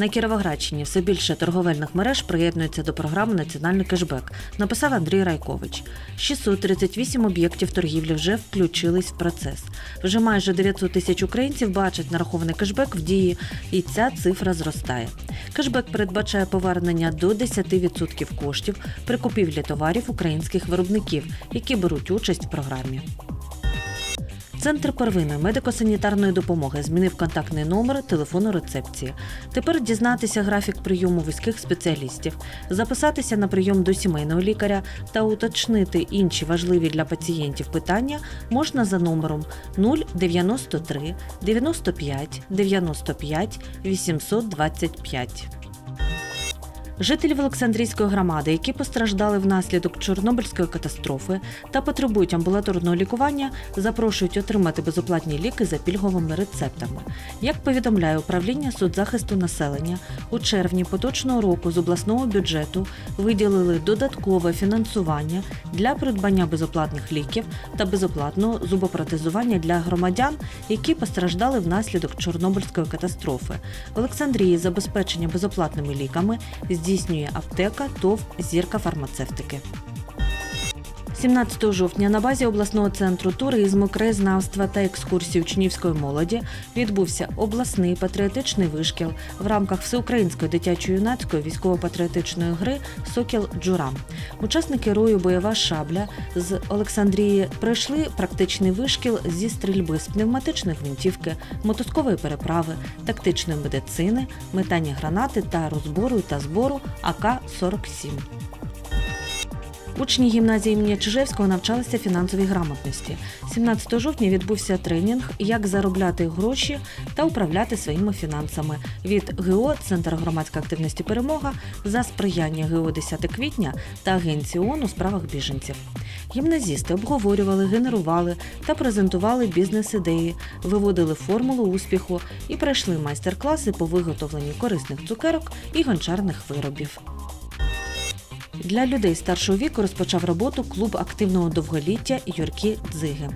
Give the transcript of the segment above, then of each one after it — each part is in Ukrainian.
На Кіровоградщині все більше торговельних мереж приєднуються до програми Національний кешбек, написав Андрій Райкович. 638 об'єктів торгівлі вже включились в процес. Вже майже 900 тисяч українців бачать нарахований кешбек в дії, і ця цифра зростає. Кешбек передбачає повернення до 10% коштів при купівлі товарів українських виробників, які беруть участь в програмі. Центр первинної медико-санітарної допомоги змінив контактний номер телефону рецепції. Тепер дізнатися графік прийому вузьких спеціалістів, записатися на прийом до сімейного лікаря та уточнити інші важливі для пацієнтів питання можна за номером 093 95 95 825. Жителів Олександрійської громади, які постраждали внаслідок Чорнобильської катастрофи та потребують амбулаторного лікування, запрошують отримати безоплатні ліки за пільговими рецептами. Як повідомляє управління соцзахисту населення, у червні поточного року з обласного бюджету виділили додаткове фінансування для придбання безоплатних ліків та безоплатного зубопротезування для громадян, які постраждали внаслідок Чорнобильської катастрофи. В Олександрії забезпечення безоплатними ліками здійснює аптека ТОВ Зірка фармацевтики. 17 жовтня на базі обласного центру туризму, краєзнавства та екскурсій учнівської молоді відбувся обласний патріотичний вишкіл в рамках всеукраїнської дитячо-юнацької військово-патріотичної гри Сокіл Джурам. Учасники рою Бойова шабля з Олександрії пройшли практичний вишкіл зі стрільби з пневматичної гвинтівки, мотузкової переправи, тактичної медицини, метання гранати та розбору та збору АК-47. Учні гімназії імені Чижевського навчалися фінансовій грамотності. 17 жовтня відбувся тренінг Як заробляти гроші та управляти своїми фінансами від ГО Центр громадської активності Перемога за сприяння ГО 10 квітня та Агенції ООН у справах біженців. Гімназісти обговорювали, генерували та презентували бізнес-ідеї, виводили формулу успіху і пройшли майстер-класи по виготовленню корисних цукерок і гончарних виробів. Для людей старшого віку розпочав роботу клуб активного довголіття Юрки Дзиги.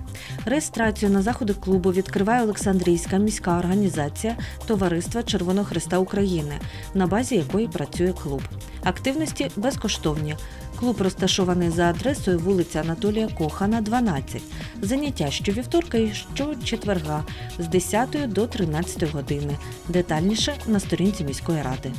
Реєстрацію на заходи клубу відкриває Олександрійська міська організація Товариства Червоного Христа України, на базі якої працює клуб. Активності безкоштовні. Клуб розташований за адресою вулиця Анатолія Кохана, 12. Заняття щовівторка і щочетверга з 10 до 13 години. Детальніше на сторінці міської ради.